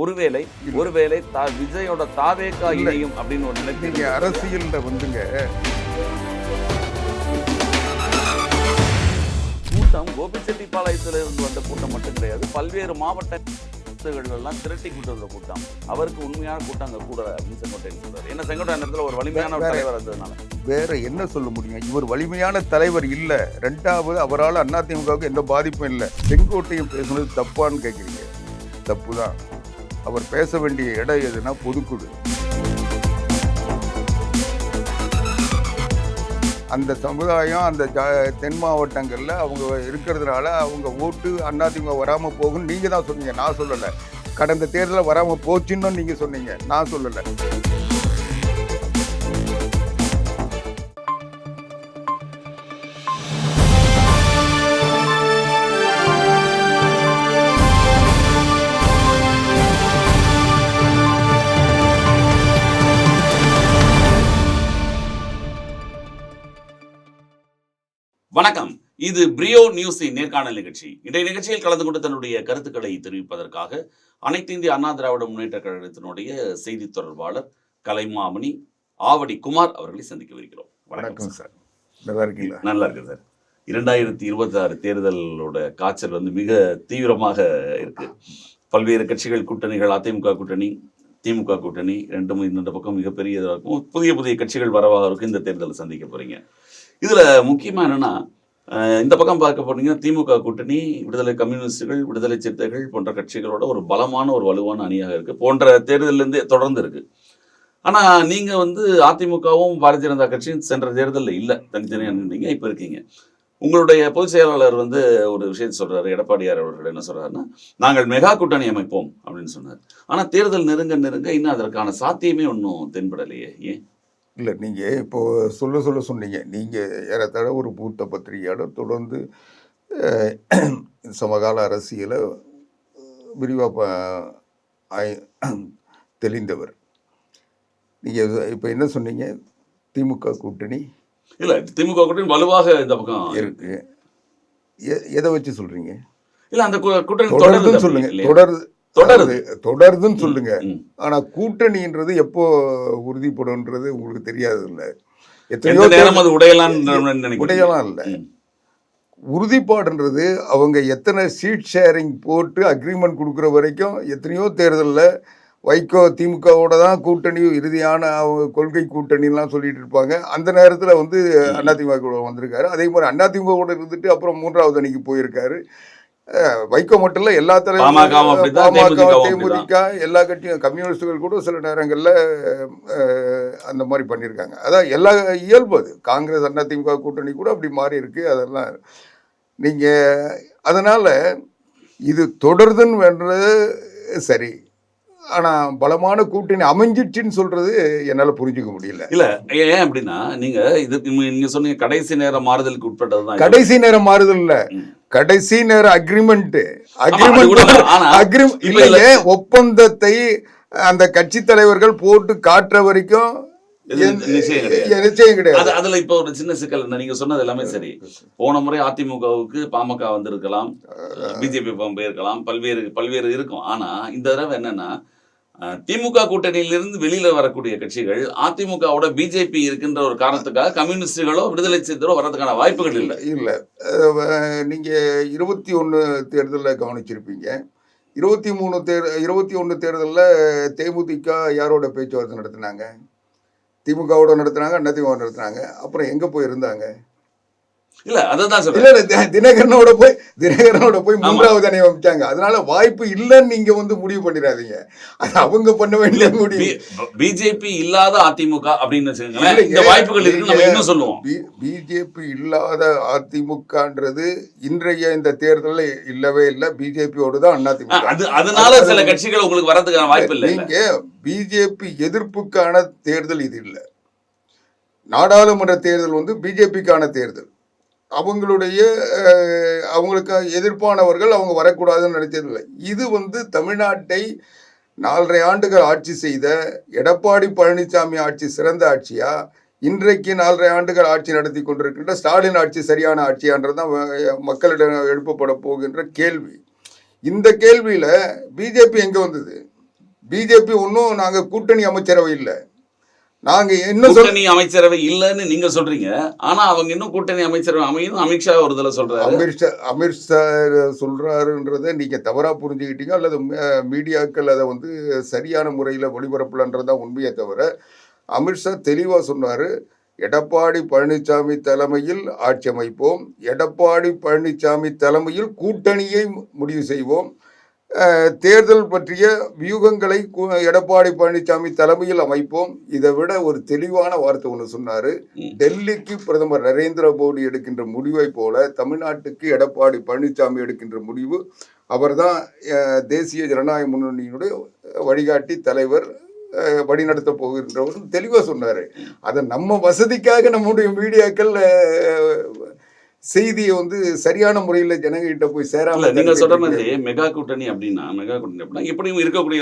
ஒருவேளை ஒருவேளை தா விஜயோட தாவேக்கா இணையும் அப்படின்னு ஒரு நீங்க அரசியல்ல வந்துங்க. கூட்டம் கோபிச்செட்டிப்பாளையத்துல இருந்து வந்த கூட்டம் மட்டும் கிடையாது. பல்வேறு மாவட்டங்கள் எல்லாம் திரட்டி கூட்டு வந்த கூட்டம். அவருக்கு உண்மையான கூட்டம் அங்க கூட அப்படின்னு செங்கோட்டையன் சொல்றாரு. என்ன செங்கோட்டையன் இடத்துல ஒரு வலிமையான ஒரு தலைவர் இருந்ததுனால. வேற என்ன சொல்ல முடியும் இவர் வலிமையான தலைவர் இல்ல. ரெண்டாவது அவரால் அதிமுகவுக்கு எந்த பாதிப்பும் இல்லை. செங்கோட்டையும் பேசுனது தப்பான்னு கேட்குறீங்க தப்பு தான் அவர் பேச வேண்டிய இடம் எதுனா பொதுக்குழு அந்த சமுதாயம் அந்த ஜா- தென் மாவட்டங்களில் அவங்க இருக்கிறதுனால அவங்க ஓட்டு அதிமுக வராமல் போகும்னு நீங்கள் தான் சொன்னீங்க. நான் சொல்லலை. கடந்த தேர்தலில் வராமல் போச்சுன்னு நீங்கள் சொன்னீங்க. நான் சொல்லலை. வணக்கம். இது பிரியோ நியூஸின் நேர்காணல் நிகழ்ச்சி. இன்றைய நிகழ்ச்சியில் கலந்து கொண்டு தன்னுடைய கருத்துக்களை தெரிவிப்பதற்காக அனைத்து இந்திய அண்ணா திராவிட முன்னேற்ற கழகத்தினுடைய செய்தி தொடர்பாளர் கலைமாமணி ஆவடி குமார் அவர்களை சந்திக்கவிருக்கிறோம் வணக்கம் சார். நல்லா இருக்கீங்களா? நல்லா இருக்கு சார். இரண்டாயிரத்தி இருபத்தி ஆறு தேர்தலோட காய்ச்சல் வந்து மிக தீவிரமாக இருக்கு. பல்வேறு கட்சிகள் கூட்டணிகள் அதிமுக கூட்டணி திமுக கூட்டணி ரெண்டும் இந்த பக்கம் மிகப்பெரியதாக இருக்கும். புதிய புதிய கட்சிகள் வரவாக இருக்கும். இந்த தேர்தலை சந்திக்க போறீங்க. இதில் முக்கியமாக என்னென்னா இந்த பக்கம் பார்க்க போனீங்கன்னா திமுக கூட்டணி விடுதலை கம்யூனிஸ்டுகள் விடுதலை சிறுத்தைகள் போன்ற கட்சிகளோட ஒரு பலமான ஒரு வலுவான அணியாக இருக்குது போன்ற தேர்தலேருந்தே தொடர்ந்து இருக்குது ஆனால் நீங்கள் வந்து அதிமுகவும் பாரதிய ஜனதா கட்சியும் சென்ற தேர்தலில் இல்லை. தனித்தனியாக நின்றீங்க இப்போ இருக்கீங்க. உங்களுடைய பொதுச் செயலாளர் வந்து ஒரு விஷயத்தை சொல்கிறாரு எடப்பாடியார் அவர்கள் என்ன சொல்கிறாருன்னா நாங்கள் மெகா கூட்டணி அமைப்போம் அப்படின்னு சொன்னார். ஆனால் தேர்தல் நெருங்க நெருங்க இன்னும் அதற்கான சாத்தியமே ஒன்றும் தென்படலையே ஏன்? இல்லை நீங்கள் இப்போ சொல்ல சொல்ல சொன்னீங்க. நீங்கள் ஏறத்தாழ ஒரு பூத்த பத்திரிகையாளர் தொடர்ந்து சமகால அரசியலை விரிவாக தெளிந்தவர். நீங்கள் இப்போ என்ன சொன்னீங்க? திமுக கூட்டணி? இல்ல திமுக கூட்டணி வலுவாக இந்த பக்கம் இருக்கு. எ- எதை வச்சு சொல்றீங்க? இல்ல அந்த கூட்டணி தொடர்ந்துன்னு தொடருது சொல்லுங்க. இல்லையா? தொடருது. தொடருதுன்னு சொல்லுங்க. ஆனா கூட்டணின்றது எப்போ உறுதிப்படும்ன்றது உங்களுக்கு தெரியாது இல்ல எத்தனையோ நேரம் அது நினைக்கிறீங்க? உடையலாம் இல்ல. உறுதிப்பாடுன்றது அவங்க எத்தனை சீட் ஷேரிங் போட்டு அக்ரிமெண்ட் கொடுக்குற வரைக்கும் எத்தனையோ தேர்தலில் வைகோ திமுகவோட தான் கூட்டணி இறுதியான அவங்க கொள்கை கூட்டணிலாம் சொல்லிட்டு இருப்பாங்க. அந்த நேரத்தில் வந்து அதிமுக கூட வந்திருக்காரு. அதே மாதிரி அதிமுக கூட இருந்துட்டு அப்புறம் மூன்றாவது அணிக்கு போயிருக்காரு. வைகோ மட்டும் இல்லை எல்லா தலைவரும் பாமக தேமுதிக எல்லா கட்சியும் கம்யூனிஸ்டுகள் கூட சில நேரங்களில் அந்த மாதிரி பண்ணியிருக்காங்க அதான் எல்லா இயல்பு அது. காங்கிரஸ் அதிமுக கூட்டணி கூட அப்படி மாறி இருக்கு அதெல்லாம். நீங்கள் அதனால் இது தொடருதுன்னு வேண்டது சரி. ஆனால் பலமான கூட்டணி அமைஞ்சிடுச்சுன்னு சொல்கிறது என்னால் புரிஞ்சுக்க முடியல. இல்ல ஏன் அப்படின்னா நீங்க இது நீங்க சொன்னீங்க கடைசி நேரம் மாறுதலுக்கு உட்பட்டதுதான். கடைசி நேரம் மாறுதல் இல்ல. கடைசி நேர அக்ரிமெண்ட் அக்ரிமெண்ட் ஆனா, இல்ல. இல்லையே ஒப்பந்தத்தை அந்த கட்சி தலைவர்கள் போட்டு காட்டுற வரைக்கும் நிச்சயம் கிடையாது. அதுல இப்ப ஒரு சின்ன சிக்கல் என்ன? நீங்க சொன்னது எல்லாமே சரி. போன முறை அதிமுகவுக்கு பாமக வந்திருக்கலாம். பிஜேபி போயிருக்கலாம். பல்வேறு பல்வேறு இருக்கும். ஆனா இந்த தடவை என்னன்னா திமுக கூட்டணியிலிருந்து வெளியில வரக்கூடிய கட்சிகள் அதிமுகவோட பிஜேபி இருக்கின்ற ஒரு காரணத்துக்காக கம்யூனிஸ்டுகளோ விடுதலை சிறுத்தைகளோ வர்றதுக்கான வாய்ப்புகள் இல்லை. இல்லை. நீங்கள் நீங்க இருபத்தி ஒன்று தேர்தலில் கவனிச்சிருப்பீங்க. இருபத்தி மூணு தேர் இருபத்தி ஒன்று தேர்தலில் தேமுதிக யாரோட பேச்சுவார்த்தை நடத்தினாங்க? திமுகவோட நடத்துனாங்க அதிமுக நடத்துனாங்க. அப்புறம் எங்கே போய் இருந்தாங்க? இல்ல அதான் சொல்றேன். தினகரனோட போய் தினகரனோட போய். மூன்றாவது அணி அமைச்சாங்க அதனால வாய்ப்பு இல்லைன்னு நீங்க வந்து முடிவு பண்ணிடாதீங்க. அது அவங்க பண்ண வேண்டிய முடிவு. பிஜேபி இல்லாத அதிமுக அப்படின்னு. இந்த வாய்ப்புகள் இருக்கு சொல்லுவோம். பிஜேபி இல்லாத அதிமுகன்றது இன்றைய இந்த தேர்தலில் இல்லவே இல்லை. பிஜேபியோடு தான் அதிமுக அது அதனால சில கட்சிகள் உங்களுக்கு வர்றதுக்கான வாய்ப்பு இல்லை? நீங்க பிஜேபி எதிர்ப்புக்கான தேர்தல் இது இல்லை. நாடாளுமன்ற தேர்தல் வந்து பிஜேபிக்கான தேர்தல். அவங்களுடைய அவங்களுக்கு எதிர்ப்பானவர்கள் அவங்க வரக்கூடாதுன்னு நினைச்சதில்லை இது வந்து தமிழ்நாட்டை நாலரை ஆண்டுகள் ஆட்சி செய்த எடப்பாடி பழனிசாமி ஆட்சி சிறந்த ஆட்சியா? இன்றைக்கு நாலரை ஆண்டுகள் ஆட்சி நடத்தி கொண்டிருக்கின்ற ஸ்டாலின் ஆட்சி சரியான ஆட்சியான்றது தான் மக்களிடம் எழுப்பப்பட போகின்ற கேள்வி. இந்த கேள்வியில் பிஜேபி எங்கே வந்தது? பிஜேபி ஒன்றும் நாங்கள் கூட்டணி அமைச்சரவை இல்லை. நாங்கள் என்ன கூட்டணி அமைச்சரவை இல்லைன்னு நீங்க சொல்றீங்க. ஆனா அவங்க இன்னும் கூட்டணி அமைச்சரவை அமையும். அமித்ஷா ஒரு தடவை சொல்றாரு. அமித்ஷா அமித்ஷா சொல்றாருன்றதை நீங்க தவறா புரிஞ்சுக்கிட்டீங்க அல்லது மீடியாக்கள் அதை வந்து சரியான முறையில் ஒளிபரப்பலன்றதான் உண்மையே தவிர அமித்ஷா தெளிவா சொன்னாரு எடப்பாடி பழனிசாமி தலைமையில் ஆட்சி அமைப்போம். எடப்பாடி பழனிசாமி தலைமையில் கூட்டணியை முடிவு செய்வோம். தேர்தல் பற்றிய வியூகங்களை எடப்பாடி பழனிசாமி தலைமையில் அமைப்போம். இதை விட ஒரு தெளிவான வார்த்தை ஒன்று சொன்னாரு. டெல்லிக்கு பிரதமர் நரேந்திர மோடி எடுக்கின்ற முடிவை போல தமிழ்நாட்டுக்கு எடப்பாடி பழனிசாமி எடுக்கின்ற முடிவு அவர்தான் தேசிய ஜனநாயக முன்னணியினுடைய வழிகாட்டி தலைவர் வழிநடத்த போகின்றவர். தெளிவாக சொன்னார். அதை நம்ம வசதிக்காக நம்முடைய மீடியாக்கள் செய்தியை வந்து சரியான முறையில் ஜனங்கிட்ட போய் சேராம நீங்க சொல்ற மாதிரி மெகா கூட்டணி அப்படின்னா மெகா கூட்டணி அப்படின்னா எப்படியும் இருக்கக்கூடிய.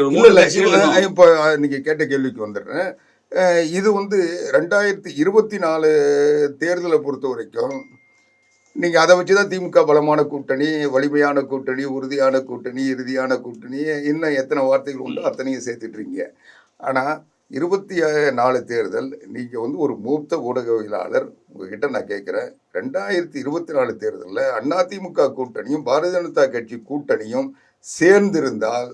இப்போ நீங்க கேட்ட கேள்விக்கு வந்துடுறேன் இது வந்து ரெண்டாயிரத்தி இருபத்தி நாலு தேர்தலை பொறுத்த வரைக்கும் நீங்க அதை வச்சு தான் திமுக பலமான கூட்டணி வலிமையான கூட்டணி உறுதியான கூட்டணி இறுதியான கூட்டணி இன்னும் எத்தனை வார்த்தைகள் உண்டோ அத்தனையும் சேர்த்துட்டு இருக்கீங்க ஆனா இருபத்தி நாலு தேர்தல் நீங்க வந்து ஒரு மூத்த ஊடகவியலாளர் உங்ககிட்ட நான் கேட்குறேன். ரெண்டாயிரத்தி இருபத்தி நாலு தேர்தலில் அதிமுக கூட்டணியும் பாரதிய ஜனதா கட்சி கூட்டணியும் சேர்ந்திருந்தால்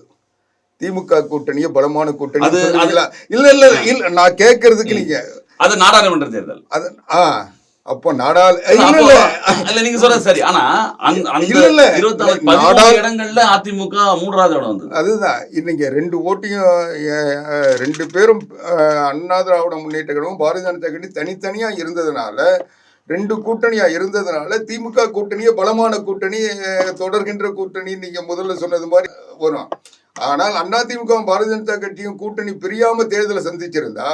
திமுக கூட்டணியை பலமான கூட்டணி? இல்ல இல்ல இல்ல நான் கேட்கறதுக்கு நீங்க அது நாடாளுமன்ற தேர்தல். அது ஆ. அப்போ நாடாள் இல்ல நீங்க சொல்றது சரி. ஆனா இல்ல, இல்ல. இருபத்தி நாலு நாடா- பதிமூணு இடங்கள்ல அதிமுக மூன்றாவது இடம் வந்தது. அதுதான். இன்னைக்கு ரெண்டு ஓட்டையும் ரெண்டு பேரும் அண்ணா திராவிட முன்னேற்ற கழகம் பாரதிய ஜனதா கட்சி தனித்தனியா இருந்ததுனால ரெண்டு கூட்டணியா இருந்ததுனால திமுக கூட்டணியை பலமான கூட்டணி தொடர்கின்ற கூட்டணி நீங்க முதல்ல சொன்னது மாதிரி வரும். ஆனால் அண்ணா திமுக பாரதிய ஜனதா கட்சியும் கூட்டணி பிரியாம தேர்தலை சந்திச்சிருந்தா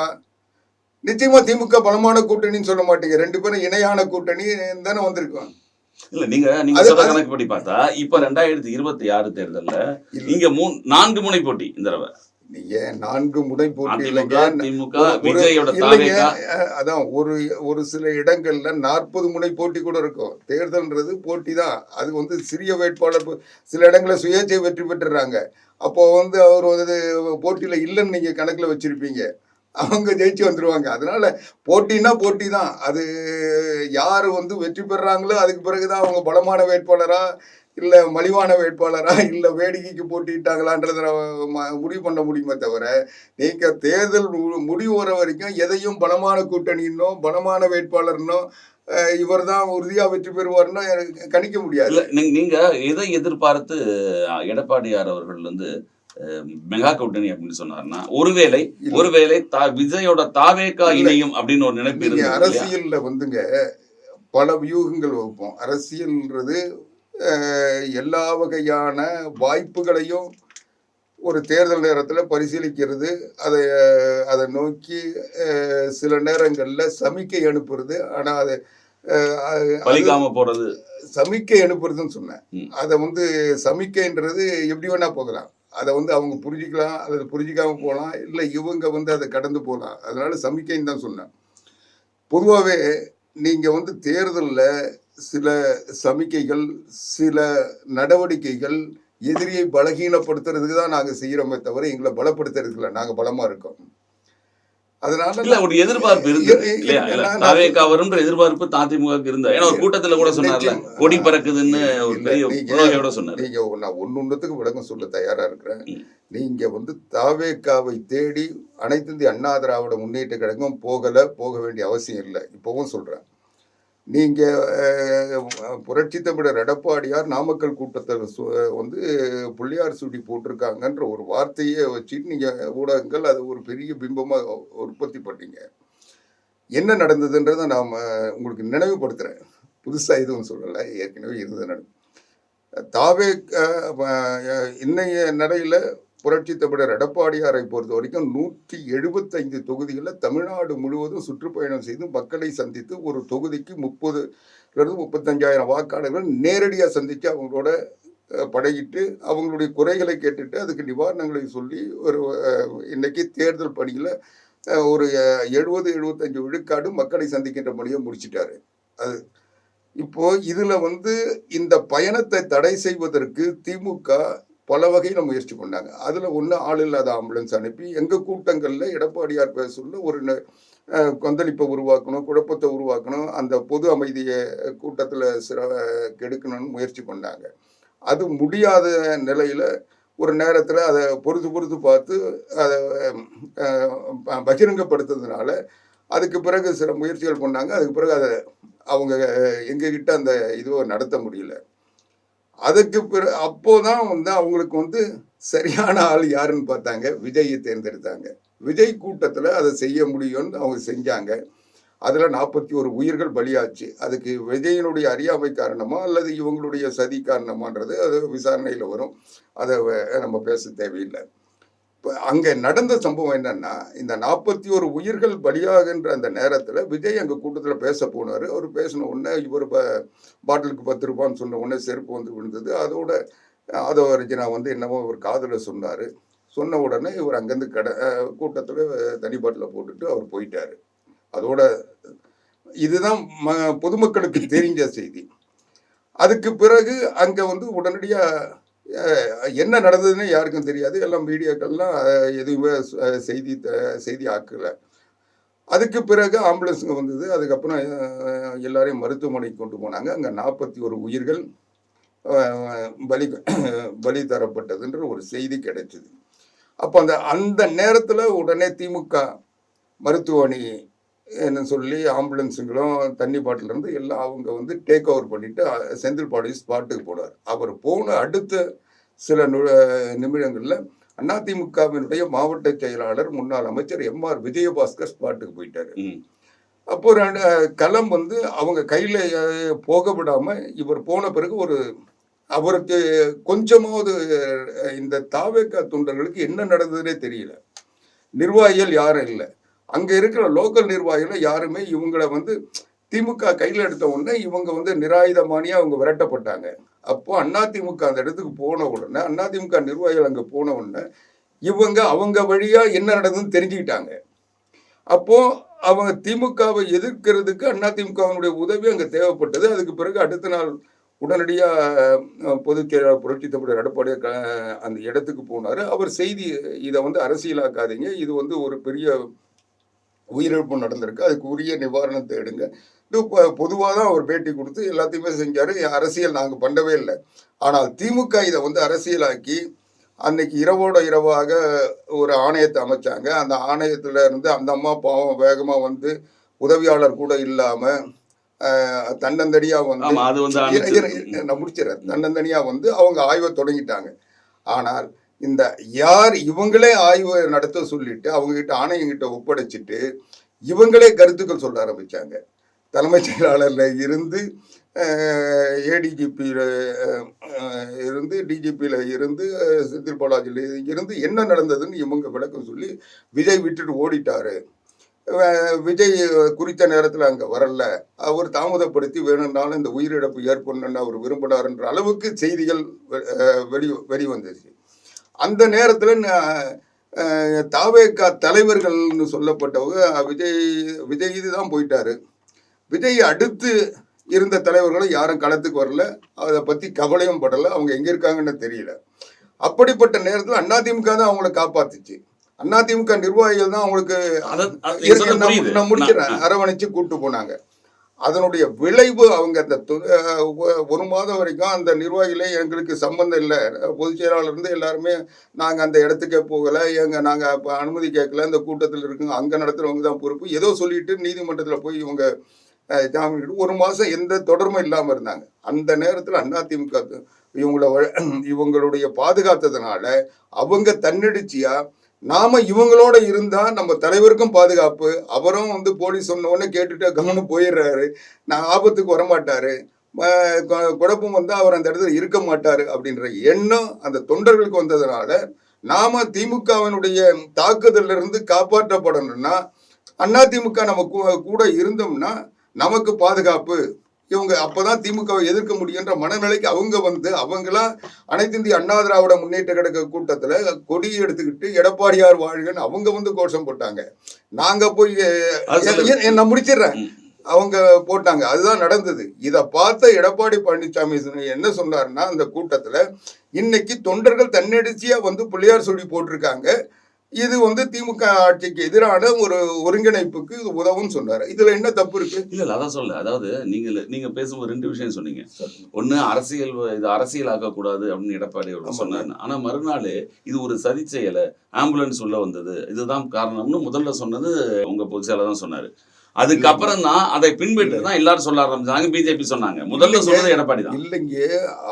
நிச்சயமா திமுக பலமான கூட்டணின்னு சொல்ல மாட்டீங்க. ரெண்டு பேரும் இணையான கூட்டணி தானே வந்திருக்கும். இல்ல நீங்க நீங்க சொல்ற அது- கணக்கு படி பார்த்தா இப்ப ரெண்டாயிரத்தி இருபத்தி ஆறு தேர்தல்ல. இங்க மூணு நான்கு முனை போட்டி இந்த தடவை. நீங்க நான்கு முறை போட்டி இல்லைங்க. அதான் ஒரு ஒரு சில இடங்கள்ல நாற்பது முனை போட்டி கூட இருக்கும். தேர்தல்ன்றது போட்டி தான் அது வந்து சிறிய வேட்பாளர் சில இடங்களில் சுயேட்சை வெற்றி பெற்றுறாங்க. அப்போ வந்து அவர் வந்து போட்டியில இல்லைன்னு நீங்க கணக்குல வச்சிருப்பீங்க. அவங்க ஜெயிச்சு வந்துடுவாங்க அதனால போட்டின்னா போட்டி தான் அது யார் வந்து வெற்றி பெறுறாங்களோ அதுக்கு பிறகுதான் அவங்க பலமான வேட்பாளரா இல்லை மலிவான வேட்பாளரா இல்லை வேடிக்கைக்கு போட்டிட்டாங்களான்றத முடிவு பண்ண முடியுமே தவிர நீங்க தேர்தல் மு- முடிவு வர வரைக்கும் எதையும் பலமான கூட்டணின்னும் பலமான வேட்பாளர்னோ இவர் தான் உறுதியாக வெற்றி பெறுவார்னோ எனக்கு கணிக்க முடியாது. இல்ல நீங்க- எதை எதிர்பார்த்து எடப்பாடியார் அவர்கள் வந்து மெகா கூட்டணி அப்படின்னு சொன்னாருன்னா ஒருவேளை. ஒருவேளை தா- விஜயோட தாவேக்கா. இணையும் அப்படின்னு ஒரு நினைப்பு இல்லையா? அரசியல்ல வந்துங்க பல வியூகங்கள் வைப்போம் அரசியல்ன்றது எல்லா வகையான வாய்ப்புகளையும் ஒரு தேர்தல் நேரத்தில் பரிசீலிக்கிறது அதை அதை நோக்கி சில நேரங்களில் சமிக்கை அனுப்புறது ஆனால் அது பலிக்காம போறது சமிக்கை அனுப்புறதுன்னு சொன்னேன். அதை வந்து சமிக்கைன்றது எப்படி வேணா போகலாம் அதை வந்து அவங்க புரிஞ்சுக்கலாம் அல்லது புரிஞ்சிக்காம போகலாம். இல்லை இவங்க வந்து அதை கடந்து போகலாம். அதனால சமிக்கைன்னு தான் சொன்னேன். பொதுவாகவே நீங்கள் வந்து தேர்தலில் சில சமிக்கைகள் சில நடவடிக்கைகள் எதிரியை பலகீனப்படுத்துறதுக்கு தான் நாங்கள் செய்கிறோமே தவிர எங்களை பலப்படுத்துறதுக்கு இல்லை. நாங்கள் பலமாக இருக்கோம். அதனால இல்ல ஒரு எதிர்பார்ப்பு இருக்கு வரும்ன்ற எதிர்பார்ப்பு அதிமுக இருந்தா. ஏன்னா ஒரு கூட்டத்துல கூட சொன்னார்ல. கொடி பறக்குதுன்னு ஒரு பெரிய சொன்னாரு. நீங்க நான் ஒன்னு ஒன்றுத்துக்கு விளக்கம் சொல்ல தயாரா இருக்கிறேன். நீங்க வந்து தாவேக்காவை தேடி அனைத்து இந்திய அண்ணா திராவிட முன்னேற்ற கழகம் போகல போக வேண்டிய அவசியம் இல்லை. இப்பவும் சொல்றேன். நீங்கள் புரட்சி தமிழர் எடப்பாடியார் நாமக்கல் கூட்டத்தில் சு- வந்து புள்ளியார் சுட்டி போட்டிருக்காங்கன்ற ஒரு வார்த்தையை வச்சுட்டு நீங்கள் ஊடகங்கள் அது ஒரு பெரிய பிம்பமாக உற்பத்தி பண்ணீங்க. என்ன நடந்ததுன்றதை நாம் உங்களுக்கு நினைவுபடுத்துகிறேன் புதுசாக எதுவும் சொல்லலை ஏற்கனவே இருந்தது நடக்கும் தாவே இன்னைய நிலையில புரட்சி தமிழர் எடப்பாடியாரை பொறுத்த வரைக்கும் நூற்றி எழுபத்தைந்து தொகுதிகளில் தமிழ்நாடு முழுவதும் சுற்றுப்பயணம் செய்து மக்களை சந்தித்து ஒரு தொகுதிக்கு முப்பது இருந்து முப்பத்தஞ்சாயிரம் வாக்காளர்கள் நேரடியாக சந்தித்து அவங்களோட படையிட்டு அவங்களுடைய குறைகளை கேட்டுட்டு அதுக்கு நிவாரணங்களை சொல்லி ஒரு இன்னைக்கு தேர்தல் பணியில் ஒரு எழுபது எழுபத்தஞ்சு விழுக்காடு மக்களை சந்திக்கின்ற பணியை முடிச்சிட்டாரு. அது இப்போ இதில் வந்து இந்த பயணத்தை தடை செய்வதற்கு திமுக பல வகையில் முயற்சி பண்ணாங்க. அதில் ஒன்று ஆள் இல்லாத ஆம்புலன்ஸ் அனுப்பி எங்கள் கூட்டங்களில் எடப்பாடியார் பேர் சொல்ல ஒரு ந- கொந்தளிப்பை உருவாக்கணும் குழப்பத்தை உருவாக்கணும் அந்த பொது அமைதியை கூட்டத்தில் சிற கெடுக்கணும்னு முயற்சி பண்ணாங்க. அது முடியாத நிலையில் ஒரு நேரத்தில் அதை பொறுத்து பொறுத்து பார்த்து அதை ப- பகிரங்கப்படுத்துறதுனால அதுக்கு பிறகு சில முயற்சிகள் பண்ணாங்க. அதுக்கு பிறகு அதை அவங்க எங்ககிட்ட அந்த இதுவை நடத்த முடியல. அதுக்கு பிற அப்போதான் வந்து அவங்களுக்கு வந்து சரியான ஆள் யாருன்னு பார்த்தாங்க. விஜயை தேர்ந்தெடுத்தாங்க. விஜய் கூட்டத்தில் அதை செய்ய முடியும்னு அவங்க செஞ்சாங்க. அதில் நாற்பத்தி ஒரு உயிர்கள் பலியாச்சு. அதுக்கு விஜயனுடைய அறியாமை காரணமா அல்லது இவங்களுடைய சதி காரணமான்றது அது விசாரணையில் வரும். அதை நம்ம பேச தேவையில்லை. அங்கே நடந்த சம்பவம் என்னன்னா இந்த நாற்பத்தி ஒரு உயிர்கள் பலியாகின்ற அந்த நேரத்தில் விஜய் அங்கே கூட்டத்தில் பேச போனார். அவர் பேசின உடனே இவர் இப்போ பாட்டிலுக்கு பத்து ரூபான்னு சொன்ன உடனே செருப்பு வந்து விழுந்தது. அதோட அதை ரஜினா வந்து என்னமோ ஒரு காதில் சொன்னார். சொன்ன உடனே இவர் அங்கேருந்து கடை கூட்டத்தில் தனி பாட்டில் போட்டுட்டு அவர் போயிட்டார். அதோட இதுதான் ம பொதுமக்களுக்கு தெரிஞ்ச செய்தி. அதுக்கு பிறகு அங்கே வந்து உடனடியாக என்ன நடந்ததுன்னு யாருக்கும் தெரியாது. எல்லாம் மீடியாக்கள்லாம் எதுவுமே செய்தி த- செய்தி ஆக்கலை. அதுக்கு பிறகு ஆம்புலன்ஸுங்க வந்தது. அதுக்கப்புறம் எல்லாரையும் மருத்துவமனைக்கு கொண்டு போனாங்க. அங்கே நாற்பத்தி ஒரு உயிர்கள் பலி பலி தரப்பட்டதுன்ற ஒரு செய்தி கிடைச்சிது. அப்போ அந்த அந்த நேரத்தில் உடனே திமுக மருத்துவமனை என்ன சொல்லி ஆம்புலன்ஸுங்களும் தண்ணி பாட்டில் இருந்து எல்லாம் அவங்க வந்து டேக் ஓவர் பண்ணிட்டு அஹ், செந்தில் பாடி ஸ்பாட்டுக்கு போனார். அவர் போன அடுத்த சில நு நிமிடங்களில் அதிமுகவினுடைய மாவட்ட செயலாளர் முன்னாள் அமைச்சர் எம் ஆர் விஜயபாஸ்கர் ஸ்பாட்டுக்கு போயிட்டாரு. அப்போ களம் வந்து அவங்க கையில் போக விடாம இவர் போன பிறகு ஒரு அவருக்கு கொஞ்சமாவது இந்த தாவேக்கா தொண்டர்களுக்கு என்ன நடந்ததுன்னே தெரியல. நிர்வாகிகள் யாரும் இல்லை. அங்க இருக்கிற லோக்கல் நிர்வாகிகள் யாருமே இவங்களை வந்து திமுக கையில் எடுத்த உடனே இவங்க வந்து நிராயுதமானியா அவங்க விரட்டப்பட்டாங்க. அப்போ அதிமுக அந்த இடத்துக்கு போன உடனே அதிமுக நிர்வாகிகள் அங்க போன உடனே இவங்க அவங்க வழியா என்ன நடந்ததுன்னு தெரிஞ்சுக்கிட்டாங்க. அப்போ அவங்க திமுகவை எதிர்க்கிறதுக்கு அதிமுகவினுடைய உதவி அங்கே தேவைப்பட்டது. அதுக்கு பிறகு அடுத்த நாள் உடனடியாக அஹ், பொதுச் செயலாளர் புரட்சி தமிழர் எடப்பாடியார் க- அந்த இடத்துக்கு போனார். அவர் செய்தி இதை வந்து அரசியலாக்காதீங்க. இது வந்து ஒரு பெரிய உயிரிழப்பு நடந்திருக்கு. அதுக்கு உரிய நிவாரணத்தை எடுங்க இது பொதுவாக தான் அவர் பேட்டி கொடுத்து எல்லாத்தையுமே செஞ்சாரு. அரசியல் நாங்கள் பண்ணவே இல்லை. ஆனால் திமுக இதை வந்து அரசியலாக்கி அன்னைக்கு இரவோட இரவாக ஒரு ஆணையத்தை அமைச்சாங்க. அந்த ஆணையத்துல இருந்து அந்த அம்மா பாவம் வேகமா வந்து உதவியாளர் கூட இல்லாம அஹ், தன்னந்தனியா வந்து நான் முடிச்சிடறேன். தன்னந்தனியா வந்து அவங்க ஆய்வை தொடங்கிட்டாங்க. ஆனால் இந்த யார் இவங்களே ஆய்வு நடத்த சொல்லிட்டு அவங்க கிட்ட ஆணையங்கிட்ட ஒப்படைச்சிட்டு இவங்களே கருத்துக்கள் சொல்ல ஆரம்பித்தாங்க தலைமைச் செயலாளரில் இருந்து ஏடிஜிபியில் இருந்து டிஜிபியில் இருந்து செந்தில் பாலாஜியில் இருந்து என்ன நடந்ததுன்னு இவங்க விளக்கம் சொல்லி விஜய் விட்டுட்டு ஓடிட்டாரு. விஜய் குறித்த நேரத்தில் அங்கே வரல. அவர் தாமதப்படுத்தி வேணும்னாலும் இந்த உயிரிழப்பு ஏற்படணும்னு அவர் விரும்பினார்ன்ற அளவுக்கு செய்திகள் வெ- வெளி வெளிவந்துச்சு. அந்த நேரத்தில் தாவேக்கா தலைவர்கள்னு சொல்லப்பட்டவங்க விஜய் விஜய் இதுதான் போயிட்டாரு. விஜய் அடுத்து இருந்த தலைவர்களும் யாரும் களத்துக்கு வரல. அதை பற்றி கவலையும் படலை. அவங்க எங்கே இருக்காங்கன்னு தெரியல. அப்படிப்பட்ட நேரத்தில் அதிமுக தான் அவங்கள காப்பாத்துச்சு. அதிமுக நிர்வாகிகள் தான் அவங்களுக்கு முடிக்கிறேன் அரவணைச்சு கூட்டு போனாங்க. அதனுடைய விளைவு அவங்க அந்த ஒரு மாதம் வரைக்கும் அந்த நிர்வாகிகளே எங்களுக்கு சம்பந்தம் இல்லை. பொதுச் செயலாளர் இருந்து எல்லாருமே நாங்கள் அந்த இடத்துக்கே போகலை. எங்க நாங்கள் இப்போ அனுமதி கேட்கல. இந்த கூட்டத்தில் இருக்குங்க அங்கே நடத்துகிறவங்க தான் பொறுப்பு. ஏதோ சொல்லிட்டு நீதிமன்றத்தில் போய் இவங்க ஜாமீன் ஒரு மாதம் எந்த தொடர்பும் இல்லாமல் இருந்தாங்க. அந்த நேரத்தில் அதிமுக இவங்கள இவங்களுடைய பாதுகாத்ததுனால அவங்க தன்னெடுச்சியா நாம இவங்களோட இருந்தா நம்ம தலைவருக்கும் பாதுகாப்பு. அவரும் வந்து போலீஸ் சொன்ன உடனே கேட்டுட்டு கவனம் போயிடுறாரு. நான் ஆபத்துக்கு வரமாட்டாரு. கொ- குழப்பம் வந்தா அவர் அந்த இடத்துல இருக்க மாட்டாரு அப்படின்ற எண்ணம் அந்த தொண்டர்களுக்கு வந்ததுனால நாம திமுகவினுடைய தாக்குதல்ல இருந்து காப்பாற்றப்படணும்னா அதிமுக நம்ம கூ- கூட இருந்தோம்னா நமக்கு பாதுகாப்பு. இவங்க அப்பதான் திமுகவை எதிர்க்க முடியுன்ற மனநிலைக்கு அவங்க வந்து அவங்களாம் அனைத்து இந்திய அண்ணா திராவிட முன்னேற்ற கழக கூட்டத்துல கொடியை எடுத்துக்கிட்டு எடப்பாடியார் வாழ்கன்னு அவங்க வந்து கோஷம் போட்டாங்க. நாங்க போய் நான் முடிச்சிடுறேன். அவங்க போட்டாங்க. அதுதான் நடந்தது. இதை பார்த்த எடப்பாடி பழனிசாமி என்ன சொன்னாருன்னா அந்த கூட்டத்துல இன்னைக்கு தொண்டர்கள் தன்னெடுச்சியா வந்து பிள்ளையார் சொல்லி போட்டிருக்காங்க. இது வந்து திமுக ஆட்சிக்கு எதிரான ஒரு ஒருங்கிணைப்புக்கு இது உதவும் சொன்னாரு. இதுல என்ன தப்பு இருக்கு? இல்ல இல்ல அதான் சொல்ல அதாவது நீங்க நீங்க பேசும்போது ரெண்டு விஷயம் சொன்னீங்க. ஒண்ணு அரசியல் இது அரசியல் ஆக்கக்கூடாது அப்படின்னு எடப்பாடி. சொன்னாரு. ஆனா மறுநாள் இது ஒரு சதி செயல ஆம்புலன்ஸ் உள்ள வந்தது. இதுதான் காரணம்னு முதல்ல சொன்னது உங்க பொதுச்செயலர் தான் சொன்னாரு. அதுக்கப்புறம் தான் அதை பின்பற்றி தான் எல்லாரும் சொல்ல ஆரம்பிச்சாங்க. பிஜேபி சொன்னாங்க. முதல்ல. சொன்னது எடப்பாடி தான். இல்லைங்க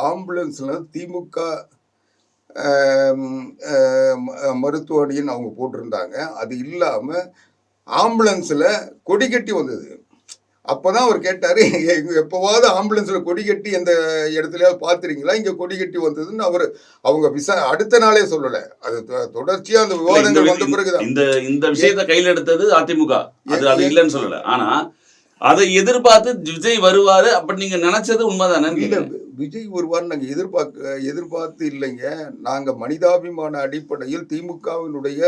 ஆம்புலன்ஸ்ல திமுக ஆம், ஆம், மருத்துவ அணின்னு அவங்க போட்டிருந்தாங்க. அது இல்லாம ஆம்புலன்ஸ்ல கொடி கட்டி வந்தது. அப்பதான் அவர் கேட்டாரு "எங்க எப்பவாவது ஆம்புலன்ஸ்ல கொடி கட்டி எந்த இடத்துலயாவது பார்த்துறீங்களா இங்க கொடி கட்டி வந்ததுன்னு அவர் அவங்க விசா அடுத்த நாளே சொல்லல. அது தொ- தொடர்ச்சியா அந்த விவாதங்கள் வந்த பிறகுதான். இந்த இந்த விஷயத்தை கையில் எடுத்தது அதிமுக. அது அது இல்லைன்னு சொல்லல. ஆனா அதை எதிர்பார்த்து விஜய் வருவாரு அப்படி நீங்க நினைச்சது உண்மைதானே இல்ல விஜய் வருவார் நாங்க எதிர்பார்க்க எதிர்பார்த்து இல்லைங்க. நாங்க மனிதாபிமான அடிப்படையில் திமுகவினுடைய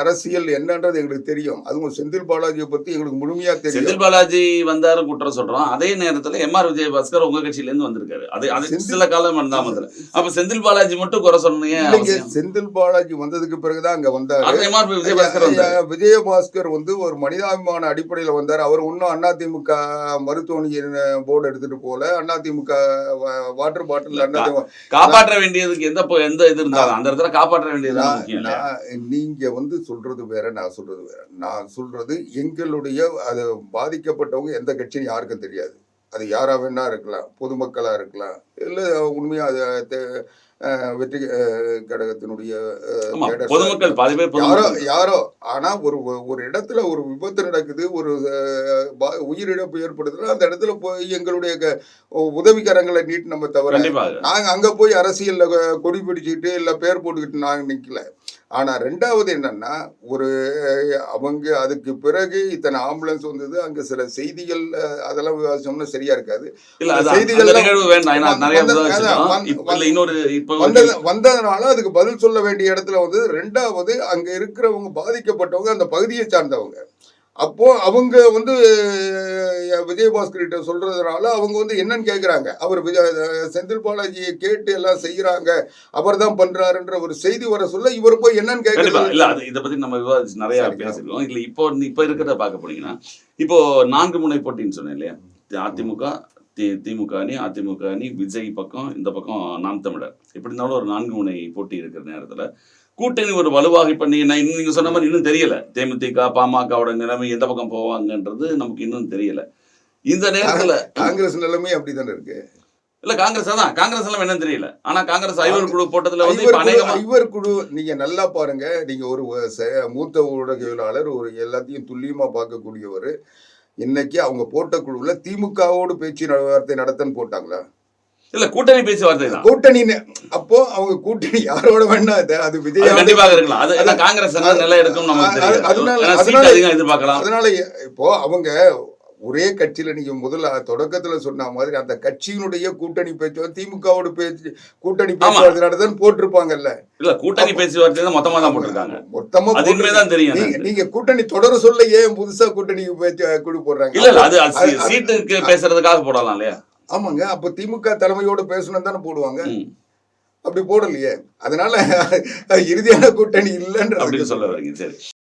அரசியல் என்னன்றது எங்களுக்கு தெரியும். அதுவும் செந்தில் பாலாஜியை பத்தி எங்களுக்கு முழுமையா தெரியும். செந்தில் பாலாஜி வந்தாரு குற்றம் சொல்றோம். அதே நேரத்துல எம் ஆர் விஜயபாஸ்கர் உங்க கட்சியில இருந்து வந்திருக்காரு. அது அது சில காலம் இருந்தாமத்துல அப்ப செந்தில் பாலாஜி மட்டும் குறை சொன்னீங்க. செந்தில் பாலாஜி வந்ததுக்கு பிறகுதான் அங்க வந்தாரு. அது எம் ஆர் விஜயபாஸ்கர் விஜயபாஸ்கர் வந்து ஒரு மனிதாபிமான அடிப்படையில் வந்தார். அவர் இன்னும் அதிமுக மருத்துவமனையின் போர்டு எடுத்துட்டு போல. அதிமுக வாட்டர் பாட்டில் அதிமுக காப்பாற்ற வேண்டியதுக்கு எந்த எந்த இது இருந்தாலும் அந்த இடத்துல காப்பாற்ற வேண்டியது நீங்க வந்து சொல்றது வேற நான் சொல்றது வேற. நான் சொல்றது எங்களுடைய அது பாதிக்கப்பட்டவங்க எந்த கட்சியும் யாருக்கும் தெரியாது. அது யாரா வேணா இருக்கலாம் பொதுமக்களா இருக்கலாம். இல்ல உண்மையா அது வெற்றி கழகத்தினுடைய பொதுமக்கள் யாரோ யாரோ ஆனா ஒரு ஒரு இடத்துல ஒரு விபத்து நடக்குது ஒரு உயிரிழப்பு ஏற்படுதுன்னா அந்த இடத்துல போய் எங்களுடைய உதவிக்கரங்களை நீட்டு நம்ம தவிர கண்டிப்பாக நாங்க அங்க போய் அரசியல்ல கொடி பிடிச்சிட்டு இல்ல பேர் போட்டுக்கிட்டு நாங்க நிக்கல. ஆனா ரெண்டாவது என்னன்னா ஒரு அவங்க அதுக்கு பிறகு இத்தனை ஆம்புலன்ஸ் வந்தது அங்க சில செய்திகள் அதெல்லாம் விவாதிச்சோம்னா சரியா இருக்காது. வந்தது வந்ததுனால அதுக்கு பதில் சொல்ல வேண்டிய இடத்துல வந்து ரெண்டாவது அங்க இருக்கிறவங்க பாதிக்கப்பட்டவங்க அந்த பகுதியை சார்ந்தவங்க. அப்போ அவங்க வந்து விஜயபாஸ்கர் கிட்ட சொல்றதுனால அவங்க வந்து என்னன்னு கேக்குறாங்க. அவர் விஜய் செந்தில் பாலாஜியை கேட்டு எல்லாம் செய்யறாங்க அவர் தான் பண்றாருன்ற ஒரு செய்தி வர சொல்ல இவர் போய் என்னன்னு கேக்குறாங்க இல்ல அது இத பத்தி நம்ம விவாதிச்சு நிறைய சரி. பேசிருக்கோம் இல்ல இப்போ இப்ப இருக்கிறத பார்க்க போனீங்கன்னா இப்போ நான்கு முனை போட்டின்னு சொன்னேன் இல்லையா? அதிமுக தி திமுக அணி அதிமுக அணி விஜய் பக்கம் இந்த பக்கம் நாம் தமிழர். எப்படி இருந்தாலும் ஒரு நான்கு முனை போட்டி இருக்கிற நேரத்துல கூட்டணி ஒரு வலுவாக இப்ப நீங்க நான் இன்னும் நீங்க சொன்ன மாதிரி இன்னும் தெரியல. தேமுதிக பாமகவோட நிலைமை எந்த பக்கம் போவாங்கன்றது நமக்கு இன்னும் தெரியல. இந்த நேரத்துல காங்கிரஸ் நிலைமை அப்படித்தானே இருக்கு? இல்ல காங்கிரஸ் தான் காங்கிரஸ் எல்லாம் என்னன்னு தெரியல. ஆனா காங்கிரஸ் ஐவர் குழு போட்டதுல வந்து ஐவர் குழு- அநேகமா ஐவர் குழு நீங்க நல்லா பாருங்க. நீங்க ஒரு மூத்த ஊடகவியலாளர் ஒரு எல்லாத்தையும் துல்லியமா பார்க்கக்கூடியவர். இன்னைக்கு அவங்க போட்ட குழுவுல திமுகவோடு பேச்சு வார்த்தை நடத்தன்னு போட்டாங்களா? இல்ல கூட்டணி பேச்சுவார்த்தை தான். கூட்டணி அப்போ அவங்க கூட்டணி யாரோட வேணா அது விஜய் கண்டிப்பாக இருக்கலாம். அது காங்கிரஸ் நிலை இருக்கும் நமக்கு எதிர்பார்க்கலாம். அதனால இப்போ அவங்க ஒரே கட்சியில நீங்க முதல்ல தொடக்கத்துல சொன்ன மாதிரி அந்த கட்சியினுடைய கூட்டணி பேச்சு திமுகவோட பேச்சு கூட்டணி பேச்சுவார்த்தை நடத்தன்னு போட்டிருப்பாங்கல்ல. இல்ல கூட்டணி பேச்சுவார்த்தை தான் மொத்தமா தான் போட்டிருக்காங்க. மொத்தமா அது போட்டிருக்காங்க. உண்மைதான் தெரியும் நீங்க கூட்டணி தொடர சொல்ல ஏன் புதுசா கூட்டணி பேச்சு குழு போடுறாங்க? இல்ல அது சீட்டுக்கு பேசுறதுக்காக போடலாம் இல்லையா? ஆமாங்க. அப்ப திமுக தலைமையோட பேசணும் தானே போடுவாங்க. அப்படி போடலையே. அதனால இறுதியான கூட்டணி இல்லைன்ற அப்படின்னு சொல்ல வரீங்க சரி.